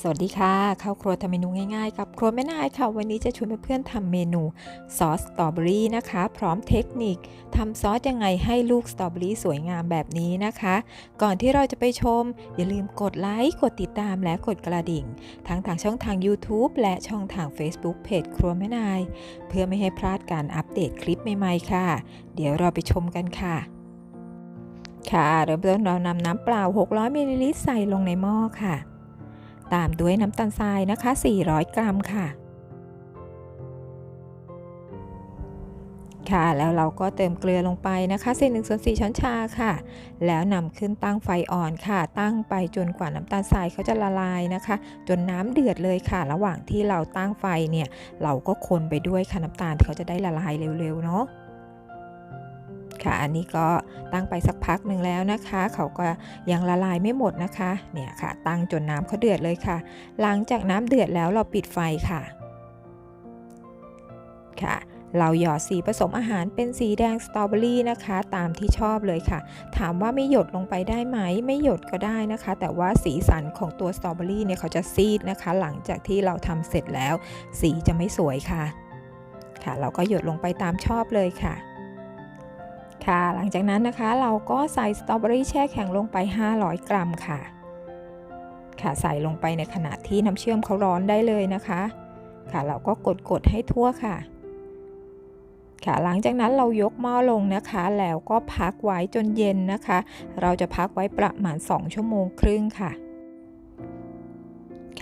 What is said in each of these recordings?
สวัสดีค่ะ เข้าครัวทำเมนูง่ายๆ กับครัวแม่นายค่ะ วันนี้จะชวนเพื่อนๆทำเมนูซอสสตรอเบอรี่นะคะ พร้อมเทคนิคทำซอสยังไงให้ลูกสตรอเบอรี่สวยงามแบบนี้นะคะ ก่อนที่เราจะไปชม อย่าลืมกดไลค์กดติดตามและกดกระดิ่ง ทั้งทางช่องทาง YouTube และช่องทาง Facebook เพจครัวแม่นาย เพื่อไม่ให้พลาดการอัปเดตคลิปใหม่ๆค่ะ เดี๋ยวเราไปชมกันค่ะค่ะเริ่มต้นเรานำน้ำเปล่า 600มิลลิลิตรใส่ลงในหม้อค่ะ ตามด้วยน้ำตาลทรายนะคะ 400 กรัมค่ะ ค่ะแล้วเราก็เติมเกลือลงไปนะคะเศษหนึ่งส่วนสี่ช้อนชาค่ะ แล้วนำขึ้นตั้งไฟอ่อนค่ะ ตั้งไปจนกว่าน้ำตาลทรายเขาจะละลายนะคะ จนน้ำเดือดเลยค่ะ ระหว่างที่เราตั้งไฟเนี่ย เราก็คนไปด้วยค่ะน้ำตาลเขาจะได้ละลายเร็วๆเนาะ ค่ะ อันนี้ก็ตั้งไปสักพักหนึ่งแล้วนะคะ เขาก็ยังละลายไม่หมดนะคะ เนี่ยค่ะ ตั้งจนน้ำเขาเดือดเลยค่ะ หลังจากน้ำเดือดแล้วเราปิดไฟค่ะ ค่ะเราหยอดสีผสมอาหารเป็นสีแดงสตรอเบอรี่นะคะ ตามที่ชอบเลยค่ะ ถามว่าไม่หยดลงไปได้ไหม ไม่หยดก็ได้นะคะ แต่ว่าสีสันของตัวสตรอเบอรี่เนี่ยเขาจะซีดนะคะ หลังจากที่เราทำเสร็จแล้ว สีจะไม่สวยค่ะ ค่ะ เราก็หยดลงไปตามชอบเลยค่ะ ค่ะ หลังจากนั้นนะคะเราก็ใส่สตรอเบอรี่แช่แข็งลงไป 500 กรัมค่ะ ค่ะใส่ลงไปในขณะที่น้ำเชื่อมเขาร้อนได้เลยนะคะ ค่ะเราก็กดกดให้ทั่วค่ะ ค่ะหลังจากนั้นเรายกหม้อลงนะคะ แล้วก็พักไว้จนเย็นนะคะ เราจะพักไว้ประมาณ 2 ชั่วโมงครึ่งค่ะ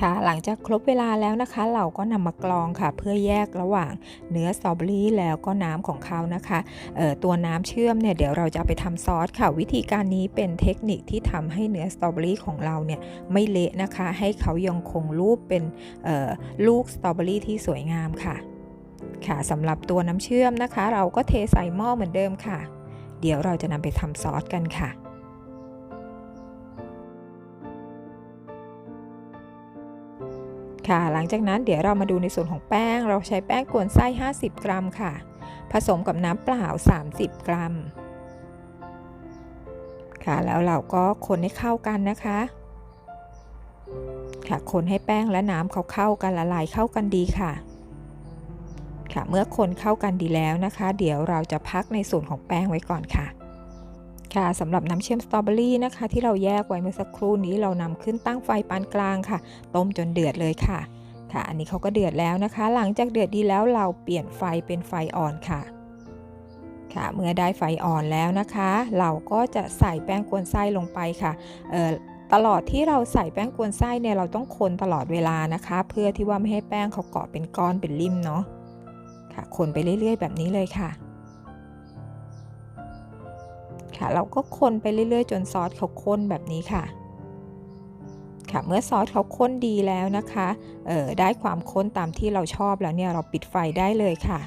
ค่ะหลังจากครบเวลาแล้วนะคะ เราก็นำมากรองค่ะ เพื่อแยกระหว่างเนื้อสตรอเบอรี่แล้วก็น้ำของเขานะคะเอ่อตัวน้ำเชื่อมเนี่ยเดี๋ยวเราจะไปทำซอสค่ะ วิธีการนี้เป็นเทคนิคที่ทำให้เนื้อสตรอเบอรี่ของเราเนี่ยไม่เละนะคะ ให้เขายังคงรูปเป็นเอ่อลูกสตรอเบอรี่ที่สวยงามค่ะ ค่ะสำหรับตัวน้ำเชื่อมนะคะ เราก็เทใส่หม้อเหมือนเดิมค่ะ เดี๋ยวเราจะนำไปทำซอสกันค่ะ ค่ะ หลังจากนั้นเดี๋ยวเรามาดูในส่วนของแป้ง เราใช้แป้งกวนไส้ 50 กรัมค่ะ ผสมกับน้ำเปล่า 30 กรัม ค่ะ แล้วเราก็คนให้เข้ากันนะคะ ค่ะ คนให้แป้งและน้ำเขาเข้ากันละลายเข้ากันดีค่ะ ค่ะ เมื่อคนเข้ากันดีแล้วนะคะ เดี๋ยวเราจะพักในส่วนของแป้งไว้ก่อนค่ะ ค่ะสำหรับน้ำเชื่อมสตรอเบอรี่นะคะ ที่เราแยกไว้เมื่อสักครู่นี้เรานำขึ้นตั้งไฟปานกลางค่ะ ต้มจนเดือดเลยค่ะ ค่ะ อันนี้เขาก็เดือดแล้วนะคะ หลังจากเดือดดีแล้วเราเปลี่ยนไฟเป็นไฟอ่อนค่ะ ค่ะ เมื่อได้ไฟอ่อนแล้วนะคะ เราก็จะใส่แป้งกวนไส้ลงไปค่ะเอ่อตลอดที่เราใส่แป้งกวนไส้เนี่ยเราต้องคนตลอดเวลานะคะ เพื่อที่ว่าไม่ให้แป้งเขาเกาะเป็นก้อนเป็นริ่มเนาะค่ะ คนไปเรื่อย ๆ แบบนี้เลยค่ะ ค่ะ เราก็คนไปเรื่อยๆ จนซอสเขาข้นแบบนี้ค่ะ ค่ะ เมื่อซอสเขาข้นดีแล้วนะคะ เออได้ความข้นตามที่เราชอบแล้วเนี่ยเราปิดไฟได้เลยค่ะ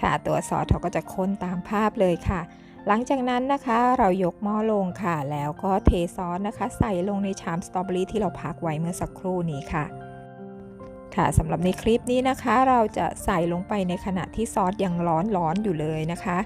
ค่ะ ตัวซอสเขาก็จะข้นตามภาพเลยค่ะ หลังจากนั้นนะคะเรายกหม้อลงค่ะ แล้วก็เทซอสนะคะ ใส่ลงในชามสตรอเบอรี่ที่เราพักไว้เมื่อสักครู่นี้ค่ะค่ะสำหรับในคลิปนี้นะคะ เราจะใส่ลงไปในขณะที่ซอสยังร้อนๆอยู่เลยนะคะ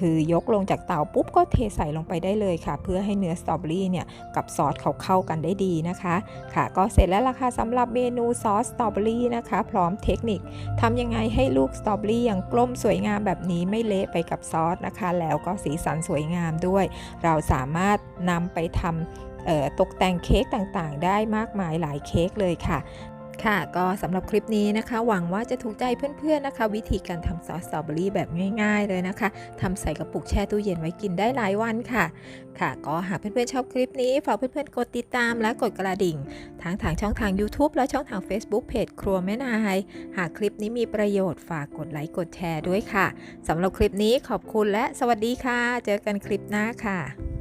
คือยกลงจากเตาปุ๊บก็เทใส่ลงไปได้เลยค่ะ เพื่อให้เนื้อสตรอเบอรี่เนี่ยกับซอสเขาเข้ากันได้ดีนะคะ ค่ะก็เสร็จแล้วล่ะค่ะสำหรับเมนูซอสสตรอเบอรี่นะคะ พร้อมเทคนิคทำยังไงให้ลูกสตรอเบอรี่ยังกลมสวยงามแบบนี้ไม่เละไปกับซอสนะคะ แล้วก็สีสันสวยงามด้วย เราสามารถนำไปทำตกแต่งเค้กต่างๆ ได้มากมายหลายเค้กเลยค่ะ ค่ะก็สำหรับคลิปนี้นะคะ หวังว่าจะถูกใจเพื่อนๆนะคะ วิธีการทำซอสสตรอเบอรี่แบบง่าย ๆ เลยนะคะทำใส่กระปุกแช่ตู้เย็นไว้กินได้หลายวันค่ะ ค่ะ ก็หากเพื่อนๆชอบคลิปนี้ฝากเพื่อนๆกดติดตามและกดกระดิ่งทั้งทางช่องทาง YouTube และช่องทาง Facebook เพจครัวแม่นาย หากคลิปนี้มีประโยชน์ฝากกดไลค์กดแชร์ด้วยค่ะสำหรับคลิปนี้ขอบคุณและสวัสดีค่ะ เจอกันคลิปหน้าค่ะ